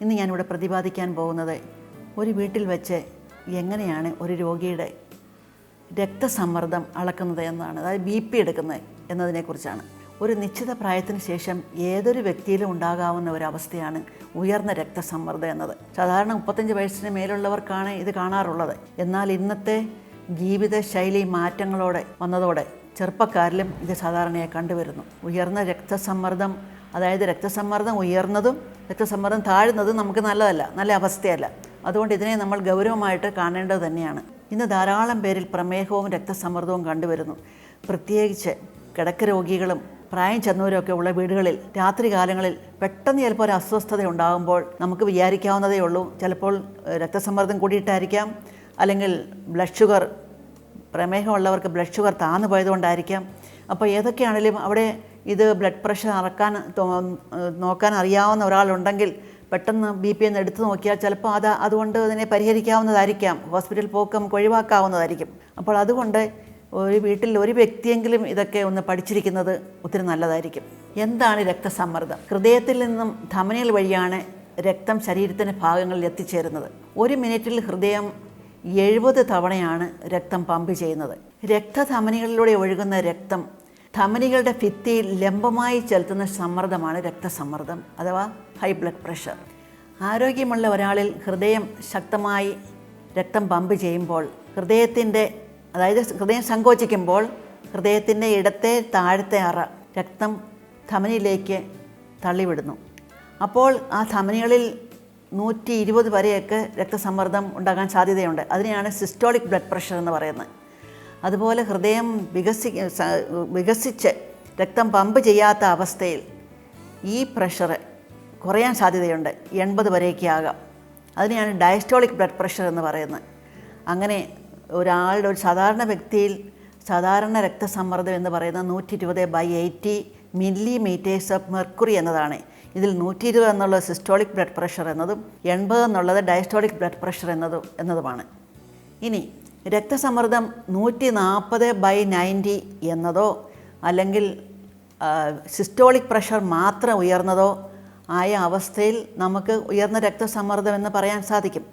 ഇന്ന് ഞാനിവിടെ പ്രതിപാദിക്കാൻ പോകുന്നത് ഒരു വീട്ടിൽ വെച്ച് എങ്ങനെയാണ് ഒരു രോഗിയുടെ രക്തസമ്മർദ്ദം അളക്കുന്നത് എന്നാണ്. അതായത് ബി പി എടുക്കുന്നത് എന്നതിനെക്കുറിച്ചാണ്. ഒരു നിശ്ചിത പ്രായത്തിന് ശേഷം ഏതൊരു വ്യക്തിയിലും ഉണ്ടാകാവുന്ന ഒരവസ്ഥയാണ് ഉയർന്ന രക്തസമ്മർദ്ദം എന്നത്. സാധാരണ മുപ്പത്തഞ്ച് വയസ്സിന് മേലുള്ളവർക്കാണ് ഇത് കാണാറുള്ളത്. എന്നാൽ ഇന്നത്തെ ജീവിതശൈലി മാറ്റങ്ങളോടെ വന്നതോടെ ചെറുപ്പക്കാരിലും ഇത് സാധാരണയായി കണ്ടുവരുന്നു. ഉയർന്ന രക്തസമ്മർദ്ദം അതായത് രക്തസമ്മർദ്ദം ഉയർന്നതും രക്തസമ്മർദ്ദം താഴുന്നത് നമുക്ക് നല്ലതല്ല നല്ല അവസ്ഥയല്ല. അതുകൊണ്ട് ഇതിനെ നമ്മൾ ഗൗരവമായിട്ട് കാണേണ്ടത് തന്നെയാണ്. ഇന്ന് ധാരാളം പേരിൽ പ്രമേഹവും രക്തസമ്മർദ്ദവും കണ്ടുവരുന്നു. പ്രത്യേകിച്ച് കിടക്ക രോഗികളും പ്രായം ചെന്നവരൊക്കെ ഉള്ള വീടുകളിൽ രാത്രി കാലങ്ങളിൽ പെട്ടെന്ന് ചിലപ്പോൾ ഒരു അസ്വസ്ഥത ഉണ്ടാകുമ്പോൾ നമുക്ക് വിചാരിക്കാവുന്നതേ ഉള്ളൂ. ചിലപ്പോൾ രക്തസമ്മർദ്ദം കൂടിയിട്ടായിരിക്കാം. അല്ലെങ്കിൽ ബ്ലഡ് ഷുഗർ പ്രമേഹമുള്ളവർക്ക് ബ്ലഡ് ഷുഗർ താന്നു പോയതുകൊണ്ടായിരിക്കാം. അപ്പോൾ ഏതൊക്കെയാണെങ്കിലും അവിടെ ഇത് ബ്ലഡ് പ്രഷർ അറക്കാൻ നോക്കാൻ അറിയാവുന്ന ഒരാളുണ്ടെങ്കിൽ പെട്ടെന്ന് ബി പി എന്ന് എടുത്തു നോക്കിയാൽ ചിലപ്പോൾ അത് അതുകൊണ്ട് അതിനെ പരിഹരിക്കാവുന്നതായിരിക്കാം. ഹോസ്പിറ്റൽ പോക്ക് ഒഴിവാക്കാവുന്നതായിരിക്കും. അപ്പോൾ അതുകൊണ്ട് ഒരു വീട്ടിൽ ഒരു വ്യക്തിയെങ്കിലും ഇതൊക്കെ ഒന്ന് പഠിച്ചിരിക്കുന്നത് ഒത്തിരി നല്ലതായിരിക്കും. എന്താണ് രക്തസമ്മർദ്ദം? ഹൃദയത്തിൽ നിന്നും ധമനികൾ വഴിയാണ് രക്തം ശരീരത്തിന്റെ ഭാഗങ്ങളിൽ എത്തിച്ചേരുന്നത്. ഒരു മിനിറ്റിൽ ഹൃദയം എഴുപത് തവണയാണ് രക്തം പമ്പ് ചെയ്യുന്നത്. രക്തധമനികളിലൂടെ ഒഴുകുന്ന രക്തം ധമനികളുടെ ഭിത്തിയിൽ ലംബമായി ചെലുത്തുന്ന സമ്മർദ്ദമാണ് രക്തസമ്മർദ്ദം അഥവാ ഹൈ ബ്ലഡ് പ്രഷർ ആരോഗ്യമുള്ള ഒരാളിൽ ഹൃദയം ശക്തമായി രക്തം പമ്പ് ചെയ്യുമ്പോൾ ഹൃദയത്തിന്റെ അതായത് ഹൃദയം സങ്കോചിക്കുമ്പോൾ ഹൃദയത്തിന്റെ ഇടത്തെ താഴത്തെ അറ രക്തം ധമനിയിലേക്ക് തള്ളിവിടുന്നു. അപ്പോൾ ആ ധമനികളിൽ നൂറ്റി ഇരുപത് വരെയൊക്കെ രക്തസമ്മർദ്ദം ഉണ്ടാകാൻ സാധ്യതയുണ്ട്. അതിനെയാണ് സിസ്റ്റോളിക് ബ്ലഡ് പ്രഷർ എന്ന് പറയുന്നത്. അതുപോലെ ഹൃദയം വികസി വികസിച്ച് രക്തം പമ്പ് ചെയ്യാത്ത അവസ്ഥയിൽ ഈ പ്രഷർ കുറയാൻ സാധ്യതയുണ്ട്. എൺപത് വരെയൊക്കെ ആകാം അതിനെയാണ് ഡയസ്റ്റോളിക് ബ്ലഡ് പ്രഷർ എന്ന് പറയുന്നത്. അങ്ങനെ ഒരാളുടെ ഒരു സാധാരണ വ്യക്തിയിൽ സാധാരണ രക്തസമ്മർദ്ദം എന്ന് പറയുന്നത് നൂറ്റി ഇരുപത് by eighty millimeters of mercury എന്നതാണ്. ഇതിൽ നൂറ്റി ഇരുപത് എന്നുള്ളത് സിസ്റ്റോളിക് ബ്ലഡ് പ്രഷർ എന്നതും എൺപത് എന്നുള്ളത് ഡയസ്റ്റോളിക് ബ്ലഡ് പ്രഷർ എന്നതും എന്നതുമാണ്. ഇനി രക്തസമ്മർദ്ദം നൂറ്റി നാൽപ്പത് ബൈ നയന്റി എന്നതോ അല്ലെങ്കിൽ സിസ്റ്റോളിക് പ്രഷർ മാത്രം ഉയർന്നതോ ആയ അവസ്ഥയിൽ നമുക്ക് ഉയർന്ന രക്തസമ്മർദ്ദം എന്ന് പറയാൻ സാധിക്കും.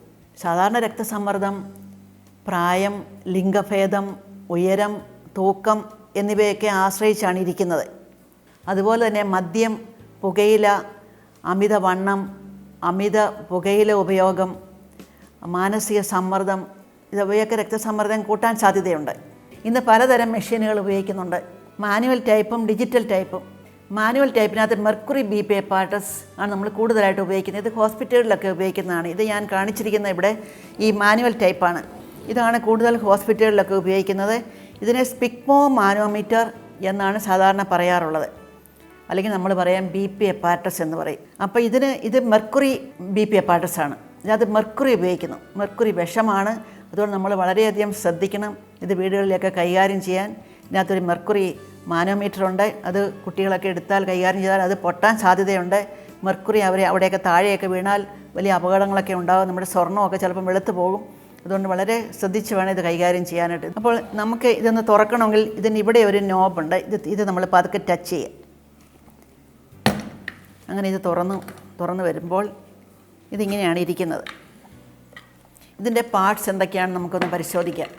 സാധാരണ രക്തസമ്മർദ്ദം പ്രായം ലിംഗഭേദം ഉയരം തൂക്കം എന്നിവയൊക്കെ ആശ്രയിച്ചാണ് ഇരിക്കുന്നത്. അതുപോലെ തന്നെ മദ്യം പുകയില അമിതവണ്ണം അമിത പുകയില ഉപയോഗം മാനസിക സമ്മർദ്ദം ഇവയൊക്കെ രക്തസമ്മർദ്ദം കൂട്ടാൻ സാധ്യതയുണ്ട്. ഇന്ന് പലതരം മെഷീനുകൾ ഉപയോഗിക്കുന്നുണ്ട്. മാനുവൽ ടൈപ്പും ഡിജിറ്റൽ ടൈപ്പും. മാനുവൽ ടൈപ്പിനകത്ത് മെർക്കുറി ബി പി പാർട്ടസ് ആണ് നമ്മൾ കൂടുതലായിട്ട് ഉപയോഗിക്കുന്നത്. ഇത് ഹോസ്പിറ്റലുകളിലൊക്കെ ഉപയോഗിക്കുന്നതാണ്. ഇത് ഞാൻ കാണിച്ചിരിക്കുന്ന ഇവിടെ ഈ മാനുവൽ ടൈപ്പാണ്. ഇതാണ് കൂടുതൽ ഹോസ്പിറ്റലുകളിലൊക്കെ ഉപയോഗിക്കുന്നത്. ഇതിനെ സ്പിക്മോ മാനോമീറ്റർ എന്നാണ് സാധാരണ പറയാറുള്ളത്. അല്ലെങ്കിൽ നമ്മൾ പറയാം ബി പി എപ്പാർട്ടസ് എന്ന് പറയും. അപ്പോൾ ഇതിന് ഇത് മെർക്കുറി ബി പി എപ്പാർട്ടസ് ആണ്. ഇതിനകത്ത് മെർക്കുറി ഉപയോഗിക്കുന്നു. മെർക്കുറി വിഷമാണ്. അതുകൊണ്ട് നമ്മൾ വളരെയധികം ശ്രദ്ധിക്കണം. ഇത് വീടുകളിലൊക്കെ കൈകാര്യം ചെയ്യാൻ. ഇതിനകത്തൊരു മെർക്കുറി മാനോമീറ്റർ ഉണ്ട് അത് കുട്ടികളൊക്കെ എടുത്താൽ കൈകാര്യം ചെയ്താൽ അത് പൊട്ടാൻ സാധ്യതയുണ്ട്. മെർക്കുറി അവരെ അവിടെയൊക്കെ താഴെയൊക്കെ വീണാൽ വലിയ അപകടങ്ങളൊക്കെ ഉണ്ടാകും. നമ്മുടെ സ്വർണമൊക്കെ ചിലപ്പം വെളുത്ത് പോകും. അതുകൊണ്ട് വളരെ ശ്രദ്ധിച്ച് വേണം ഇത് കൈകാര്യം ചെയ്യാനായിട്ട്. അപ്പോൾ നമുക്ക് ഇതൊന്ന് തുറക്കണമെങ്കിൽ ഇതിന് ഇവിടെ ഒരു നോബുണ്ട് ഇത് ഇത് നമ്മൾ പതുക്കെ ടച്ച് ചെയ്യാം. അങ്ങനെ ഇത് തുറന്നു തുറന്നു വരുമ്പോൾ ഇതിങ്ങനെയാണ് ഇരിക്കുന്നത്. ഇതിന്റെ പാർട്സ് എന്തൊക്കെയാണെന്ന് നമുക്കൊന്ന് പരിശോധിക്കാം.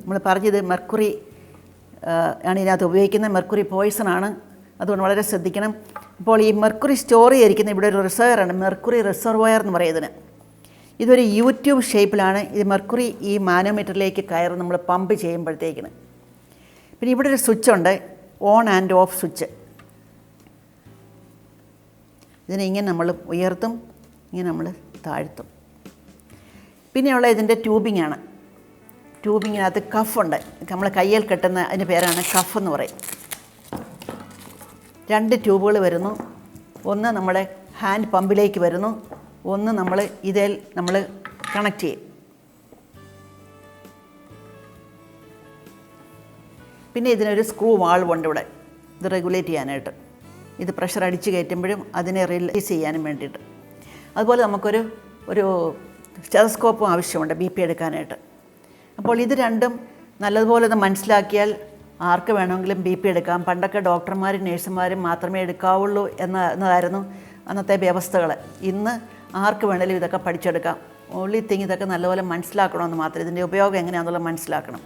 നമ്മൾ പറഞ്ഞത് മെർക്കുറി ആണ് ഇതിനകത്ത് ഉപയോഗിക്കുന്നത്. മെർക്കുറി പോയിസൺ ആണ്. അതുകൊണ്ട് വളരെ ശ്രദ്ധിക്കണം. ഇപ്പോൾ ഈ മെർക്കുറി സ്റ്റോർ ചെയ്തിരിക്കുന്ന ഇവിടെ ഒരു റിസർവർ ആണ്. മെർക്കുറി റിസർവയർ എന്ന് പറയുന്നതിന് ഇതൊരു യൂട്യൂബ് ഷേപ്പിലാണ്. ഇത് മെർക്കുറി ഈ മാനോമീറ്ററിലേക്ക് കയറി നമ്മൾ പമ്പ് ചെയ്യുമ്പോഴത്തേക്കിന്. പിന്നെ ഇവിടെ ഒരു സ്വിച്ച് ഉണ്ട്. On and off switch. ഇതിനെ ഇങ്ങനെ നമ്മൾ ഉയർത്തും ഇങ്ങനെ നമ്മൾ താഴ്ത്തും. പിന്നെയുള്ള ഇതിന്റെ ട്യൂബിംഗ് ആണ്. ട്യൂബിങ്ങിനകത്ത് കഫുണ്ട് നമ്മൾ കയ്യിൽ കെട്ടുന്ന അതിന്റെ പേരാണ് കഫ് എന്ന് പറയും. രണ്ട് ട്യൂബുകൾ വരുന്നു. ഒന്ന് നമ്മുടെ ഹാൻഡ് പമ്പിലേക്ക് വരുന്നു. ഒന്ന് നമ്മൾ ഇതിൽ നമ്മൾ കണക്ട് ചെയ്യും. പിന്നെ ഇതിനൊരു സ്ക്രൂ വാൾവുണ്ട് ഇവിടെ. ഇത് റെഗുലേറ്റ് ചെയ്യാനായിട്ട്. ഇത് പ്രഷർ അടിച്ച് കയറ്റുമ്പോഴും അതിനെ റിലീസ് ചെയ്യാനും വേണ്ടിയിട്ട്. അതുപോലെ നമുക്കൊരു ഒരു സ്റ്റെതസ്കോപ്പും ആവശ്യമുണ്ട് ബി പി എടുക്കാനായിട്ട്. അപ്പോൾ ഇത് രണ്ടും നല്ലതുപോലെ ഒന്ന് മനസ്സിലാക്കിയാൽ ആർക്ക് വേണമെങ്കിലും ബി പി എടുക്കാം. പണ്ടൊക്കെ ഡോക്ടർമാരും നേഴ്സുമാരും മാത്രമേ എടുക്കാവുള്ളൂ എന്ന എന്നതായിരുന്നു അന്നത്തെ വ്യവസ്ഥകൾ ഇന്ന് ആർക്ക് വേണമെങ്കിലും ഇതൊക്കെ പഠിച്ചെടുക്കാം. ഓൺലി തിങ് ഇതൊക്കെ നല്ലപോലെ മനസ്സിലാക്കണമെന്ന് മാത്രം. ഇതിന്റെ ഉപയോഗം എങ്ങനെയാണെന്നുള്ളത് മനസ്സിലാക്കണം.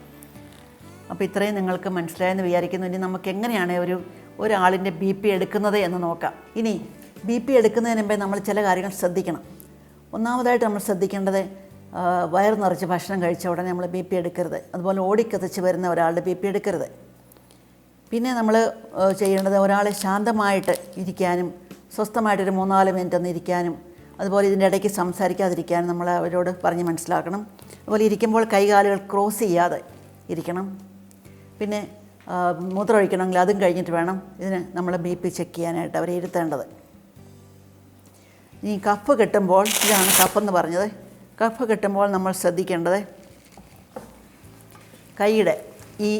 അപ്പോൾ ഇത്രയും നിങ്ങൾക്ക് മനസ്സിലായെന്ന് വിചാരിക്കുന്നു. ഇനി നമുക്ക് എങ്ങനെയാണ് ഒരു ഒരാളിന്റെ ബി പി എടുക്കുന്നത് എന്ന് നോക്കാം. ഇനി ബി പി എടുക്കുന്നതിന് മുമ്പേ നമ്മൾ ചില കാര്യങ്ങൾ ശ്രദ്ധിക്കണം. ഒന്നാമതായിട്ട് നമ്മൾ ശ്രദ്ധിക്കേണ്ടത് വയർ നിറച്ച് ഭക്ഷണം കഴിച്ച ഉടനെ നമ്മൾ ബി പി എടുക്കരുത്. അതുപോലെ ഓടിക്കത്തിച്ച് വരുന്ന ഒരാളുടെ ബി പി എടുക്കരുത്. പിന്നെ നമ്മൾ ചെയ്യേണ്ടത് ഒരാളെ ശാന്തമായിട്ട് ഇരിക്കാനും സ്വസ്ഥമായിട്ടൊരു മൂന്നാൽ മിനിറ്റ് ഒന്ന് ഇരിക്കാനും അതുപോലെ ഇതിന്റെ ഇടയ്ക്ക് സംസാരിക്കാതിരിക്കാനും നമ്മൾ അവരോട് പറഞ്ഞ് മനസ്സിലാക്കണം. അതുപോലെ ഇരിക്കുമ്പോൾ കൈകാലുകൾ ക്രോസ് ചെയ്യാതെ ഇരിക്കണം. പിന്നെ ആ, മൂത്രം ഒഴിക്കണമെങ്കിൽ അതും കഴിഞ്ഞിട്ട് വേണം ഇതിന് നമ്മൾ ബി പി ചെക്ക് ചെയ്യാനായിട്ട് അവരെ ഇരുത്തേണ്ടത്. ഇനി കഫ് കെട്ടുമ്പോൾ ഇതാണ് കഫെന്ന് പറഞ്ഞത്. കഫ് കെട്ടുമ്പോൾ നമ്മൾ ശ്രദ്ധിക്കേണ്ടത് കൈയുടെ ഈ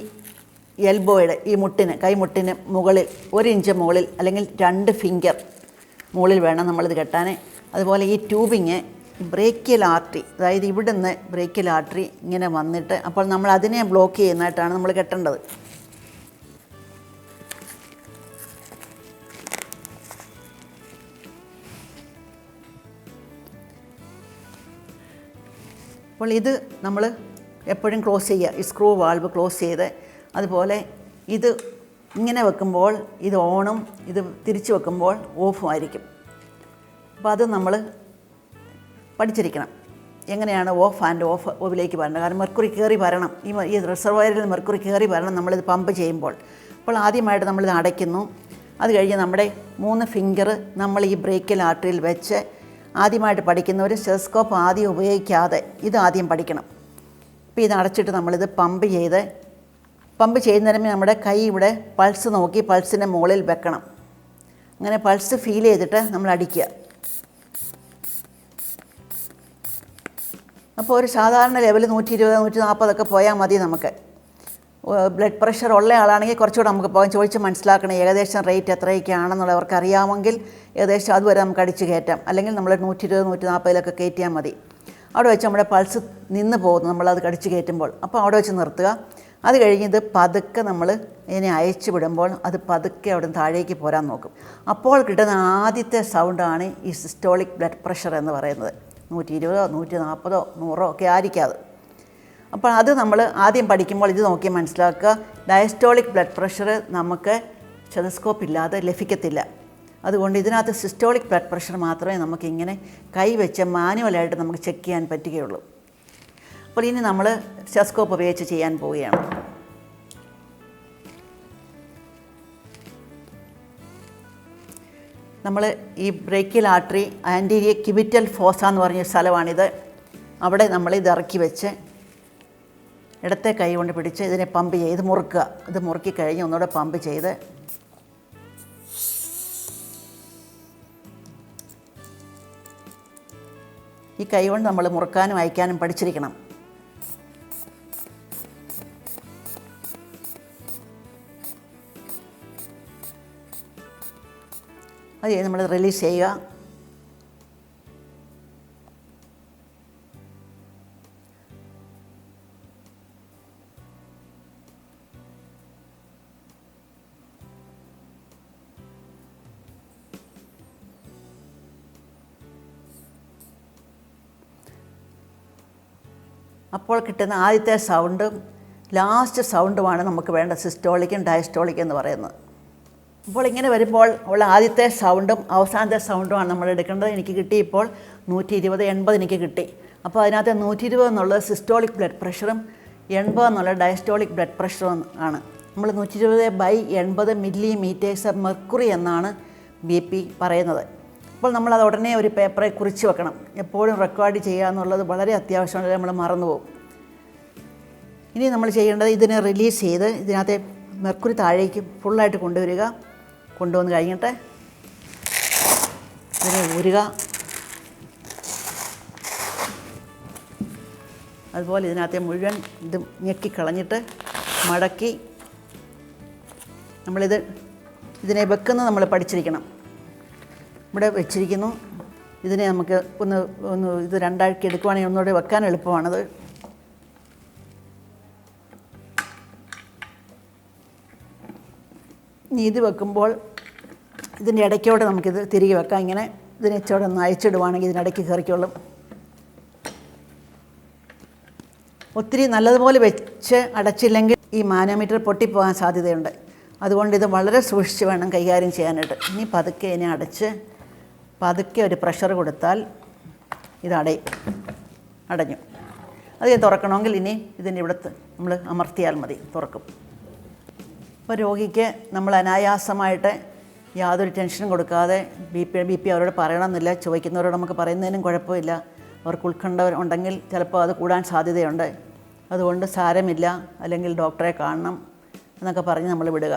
എൽബോയുടെ ഈ മുട്ടിന് കൈമുട്ടിന് മുകളിൽ ഒരു ഇഞ്ച് മുകളിൽ അല്ലെങ്കിൽ രണ്ട് ഫിംഗർ മുകളിൽ വേണം നമ്മളിത് കെട്ടാൻ. അതുപോലെ ഈ ട്യൂബിങ് ബ്രേക്കിയൽ ആർട്ടറി അതായത് ഇവിടുന്ന് ബ്രേക്കിയൽ ആർട്ടറി ഇങ്ങനെ വന്നിട്ട് അപ്പോൾ നമ്മൾ അതിനെ ബ്ലോക്ക് ചെയ്യുന്നതായിട്ടാണ് നമ്മൾ കെട്ടേണ്ടത്. അപ്പോൾ ഇത് നമ്മൾ എപ്പോഴും ക്ലോസ് ചെയ്യുക. ഈ സ്ക്രൂ വാൾവ് ക്ലോസ് ചെയ്ത് അതുപോലെ ഇത് ഇങ്ങനെ വെക്കുമ്പോൾ ഇത് ഓണും ഇത് തിരിച്ച് വെക്കുമ്പോൾ ഓഫും ആയിരിക്കും. അപ്പോൾ അത് നമ്മൾ പഠിച്ചിരിക്കണം. എങ്ങനെയാണ് ഓഫ് ആൻഡ് ഓഫ് ഓഫിലേക്ക് വരണം കാരണം മെർക്കുറി കയറി വരണം. ഈ ഈ റിസർവയറിൽ മെർക്കുറി കയറി വരണം നമ്മളിത് പമ്പ് ചെയ്യുമ്പോൾ. അപ്പോൾ ആദ്യമായിട്ട് നമ്മളിത് അടയ്ക്കുന്നു. അത് കഴിഞ്ഞ് നമ്മുടെ മൂന്ന് ഫിംഗർ നമ്മൾ ഈ ബ്രേക്കിൽ ആർട്ടറിയിൽ വെച്ച് ആദ്യമായിട്ട് പഠിക്കുന്നവർ സ്റ്റെസ്കോപ്പ് ആദ്യം ഉപയോഗിക്കാതെ ഇത് ആദ്യം പഠിക്കണം. അപ്പോൾ ഇത് അടച്ചിട്ട് നമ്മളിത് പമ്പ് ചെയ്ത് പമ്പ് ചെയ്യുന്നതിന് നമ്മുടെ കൈ ഇവിടെ പൾസ് നോക്കി പൾസിന്റെ മുകളിൽ വെക്കണം. അങ്ങനെ പൾസ് ഫീൽ ചെയ്തിട്ട് നമ്മൾ അടിക്കുക. അപ്പോൾ ഒരു സാധാരണ ലെവൽ നൂറ്റി ഇരുപത് നൂറ്റി നാൽപ്പതൊക്കെ പോയാൽ മതി നമുക്ക്. ബ്ലഡ് പ്രഷർ ഉള്ള ആളാണെങ്കിൽ കുറച്ചുകൂടെ നമുക്ക് പോകാൻ ചോദിച്ച് മനസ്സിലാക്കണം ഏകദേശം റേറ്റ് എത്രയൊക്കെയാണെന്നുള്ള അവർക്ക് അറിയാമെങ്കിൽ ഏകദേശം അതുവരെ നമുക്ക് അടിച്ച് കയറ്റാം. അല്ലെങ്കിൽ നമ്മൾ നൂറ്റി ഇരുപത് നൂറ്റി നാൽപ്പതിലൊക്കെ കയറ്റിയാൽ മതി. അവിടെ വെച്ച് നമ്മുടെ പൾസ് നിന്ന് പോകുന്നു നമ്മളത് കടിച്ച് കയറ്റുമ്പോൾ. അപ്പോൾ അവിടെ വെച്ച് നിർത്തുക. അത് കഴിഞ്ഞ് ഇത് പതുക്കെ നമ്മൾ ഇതിനെ അയച്ചു വിടുമ്പോൾ അത് പതുക്കെ അവിടെ നിന്ന് താഴേക്ക് പോരാൻ നോക്കും. അപ്പോൾ കിട്ടുന്ന ആദ്യത്തെ സൗണ്ടാണ് ഈ സിസ്റ്റോളിക് ബ്ലഡ് പ്രഷർ എന്ന് പറയുന്നത്. നൂറ്റി ഇരുപതോ നൂറ്റി നാൽപ്പതോ നൂറോ ഒക്കെ ആയിരിക്കാം അത്. അപ്പോൾ അത് നമ്മൾ ആദ്യം പഠിക്കുമ്പോൾ ഇത് നോക്കി മനസ്സിലാക്കുക. ഡയസ്റ്റോളിക് ബ്ലഡ് പ്രഷർ നമുക്ക് സ്റ്റെതസ്കോപ്പ് ഇല്ലാതെ ലഭിക്കത്തില്ല. അതുകൊണ്ട് ഇതിനകത്ത് സിസ്റ്റോളിക് ബ്ലഡ് പ്രഷർ മാത്രമേ നമുക്ക് ഇങ്ങനെ കൈവച്ച് മാനുവലായിട്ട് നമുക്ക് ചെക്ക് ചെയ്യാൻ പറ്റുകയുള്ളൂ. അപ്പോൾ ഇനി നമ്മൾ സ്റ്റെസ്കോപ്പ് ഉപയോഗിച്ച് ചെയ്യാൻ പോവുകയാണ്. നമ്മൾ ഈ ബ്രേക്കിൽ ആർട്ടറി ആന്റീരിയ ക്യൂബിറ്റൽ ഫോസ എന്ന് പറഞ്ഞ സ്ഥലമാണിത്. അവിടെ നമ്മൾ ഇത് ഇറക്കി വെച്ച് ഇടത്തെ കൈ കൊണ്ട് പിടിച്ച് ഇതിനെ പമ്പ് ചെയ്ത് മുറുക്കുക. ഇത് മുറുക്കി കഴിഞ്ഞ് ഒന്നുകൂടെ പമ്പ് ചെയ്ത് ഈ കൈ കൊണ്ട് നമ്മൾ മുറുക്കാനും അയക്കാനും പഠിച്ചിരിക്കണം. അത് നമ്മൾ റിലീസ് ചെയ്യുക. അപ്പോൾ കിട്ടുന്ന ആദ്യത്തെ സൗണ്ടും ലാസ്റ്റ് സൗണ്ടുമാണ് നമുക്ക് വേണ്ട സിസ്റ്റോളിക്കും ഡയസ്റ്റോളിക്കും എന്ന് പറയുന്നത്. അപ്പോൾ ഇങ്ങനെ വരുമ്പോൾ ഉള്ള ആദ്യത്തെ സൗണ്ടും അവസാനത്തെ സൗണ്ടുമാണ് നമ്മൾ എടുക്കേണ്ടത്. എനിക്ക് കിട്ടി ഇപ്പോൾ നൂറ്റി ഇരുപത് എൺപത് എനിക്ക് കിട്ടി. അപ്പോൾ അതിനകത്ത് നൂറ്റി ഇരുപത് എന്നുള്ളത് സിസ്റ്റോളിക് ബ്ലഡ് പ്രഷറും എൺപത് എന്നുള്ള ഡയസ്റ്റോളിക് ബ്ലഡ് പ്രഷറും ആണ്. നമ്മൾ നൂറ്റി ഇരുപത് ബൈ എൺപത് മില്ലി മീറ്റേഴ്സ് മെർക്കുറി എന്നാണ് ബി പി പറയുന്നത്. അപ്പോൾ നമ്മൾ അത് ഉടനെ ഒരു പേപ്പറെ കുറിച്ച് വെക്കണം. എപ്പോഴും റെക്കോർഡ് ചെയ്യുക എന്നുള്ളത് വളരെ അത്യാവശ്യമാണ് നമ്മൾ മറന്നുപോകും. ഇനി നമ്മൾ ചെയ്യേണ്ടത് ഇതിനെ റിലീസ് ചെയ്ത് ഇതിനകത്തെ മെർക്കുറി താഴേക്ക് ഫുള്ളായിട്ട് കൊണ്ടുവരിക. കൊണ്ടുവന്ന് കഴിഞ്ഞിട്ട് ഇതിനെ ഊരുക. അതുപോലെ ഇതിനകത്തെ മുഴുവൻ ഇത് ഞെക്കിക്കളഞ്ഞിട്ട് മടക്കി നമ്മളിത് ഇതിനെ വെക്കുന്നത് നമ്മൾ പഠിച്ചിരിക്കണം. ഇവിടെ വെച്ചിരിക്കുന്നു. ഇതിനെ നമുക്ക് ഒന്ന് ഒന്ന് ഇത് രണ്ടാഴ്ച എടുക്കുവാണെങ്കിൽ ഒന്നുകൂടെ വെക്കാൻ എളുപ്പമാണത് ഇനി ഇത് വെക്കുമ്പോൾ ഇതിന്റെ ഇടയ്ക്കോടെ നമുക്കിത് തിരികെ വെക്കാം. ഇങ്ങനെ ഇതിനെ ഇച്ചോടെ ഒന്ന് അയച്ചിടുവാണെങ്കിൽ ഇതിനിടയ്ക്ക് കയറിക്കോളും. ഒത്തിരി നല്ലതുപോലെ വെച്ച് അടച്ചില്ലെങ്കിൽ ഈ മാനോമീറ്റർ പൊട്ടിപ്പോകാൻ സാധ്യതയുണ്ട്. അതുകൊണ്ട് ഇത് വളരെ സൂക്ഷിച്ച് വേണം കൈകാര്യം ചെയ്യാനായിട്ട്. ഇനി പതുക്കെ ഇതിനെ അടച്ച് പതുക്കെ ഒരു പ്രഷർ കൊടുത്താൽ ഇത് അടയും അടഞ്ഞു. അത് തുറക്കണമെങ്കിൽ ഇനി ഇതിന്റെ ഇവിടെ നമ്മൾ അമർത്തിയാൽ മതി തുറക്കും. അപ്പോൾ രോഗിക്ക് നമ്മൾ അനായാസമായിട്ട് യാതൊരു ടെൻഷനും കൊടുക്കാതെ ബി പി ബി പി അവരോട് പറയണമെന്നില്ല ചോദിക്കുന്നവരോട് നമുക്ക് പറയുന്നതിനും കുഴപ്പമില്ല. അവർക്ക് ഉത്കണ്ഠ ഉണ്ടെങ്കിൽ ചിലപ്പോൾ അത് കൂടാൻ സാധ്യതയുണ്ട്. അതുകൊണ്ട് സാരമില്ല അല്ലെങ്കിൽ ഡോക്ടറെ കാണണം എന്നൊക്കെ പറഞ്ഞ് നമ്മൾ വിടുക.